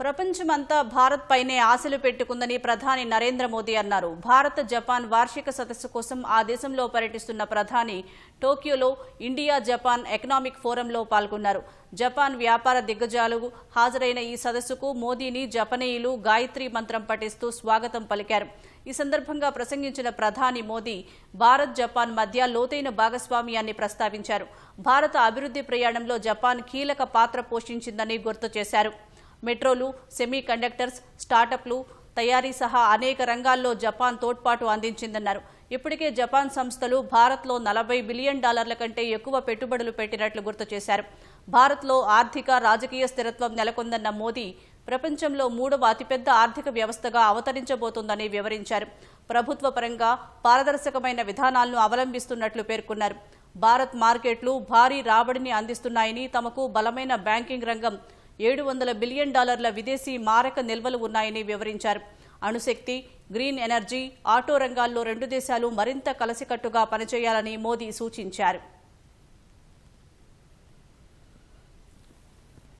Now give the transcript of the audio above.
ప్రపంచమంతా భారత్ పైనే ఆశలు పెట్టుకుందని ప్రధాని నరేంద్ర మోదీ అన్నారు. భారత్ జపాన్ వార్షిక సదస్సు కోసం ఆ దేశంలో పర్యటిస్తున్న ప్రధాని టోక్యోలో ఇండియా జపాన్ ఎకనామిక్ ఫోరంలో పాల్గొన్నారు. జపాన్ వ్యాపార దిగ్గజాలు హాజరైన ఈ సదస్సుకు మోదీని జపనీయులు గాయత్రి మంత్రం పఠిస్తూ స్వాగతం పలికారు. ఈ సందర్భంగా ప్రసంగించిన ప్రధాని మోదీ భారత్ జపాన్ మధ్య లోతైన భాగస్వామ్యాన్ని ప్రస్తావించారు. భారత అభివృద్ధి ప్రయాణంలో జపాన్ కీలక పాత్ర పోషించిందని గుర్తు చేశారు. మెట్రోలు సెమీ కండక్టర్స్ స్టార్టప్లు తయారీ సహా అనేక రంగాల్లో జపాన్ తోడ్పాటు అందించిందన్నారు. ఇప్పటికే జపాన్ సంస్థలు భారత్లో నలభై బిలియన్ డాలర్ల కంటే ఎక్కువ పెట్టుబడులు పెట్టినట్లు గుర్తు చేశారు. భారత్లో ఆర్థిక రాజకీయ స్థిరత్వం నెలకొందన్న మోదీ ప్రపంచంలో మూడవ అతిపెద్ద ఆర్థిక వ్యవస్థగా అవతరించబోతోందని వివరించారు. ప్రభుత్వ పరంగా పారదర్శకమైన విధానాలను అవలంబిస్తున్నట్లు పేర్కొన్నారు. భారత్ మార్కెట్లు భారీ రాబడిని అందిస్తున్నాయని తమకు బలమైన బ్యాంకింగ్ రంగం ఏడు వందల బిలియన్ డాలర్ల విదేశీ మారక నిల్వలు ఉన్నాయని వివరించారు. అణుశక్తి గ్రీన్ ఎనర్జీ ఆటో రంగాల్లో రెండు దేశాలు మరింత కలసికట్టుగా పనిచేయాలని మోదీ సూచించారు.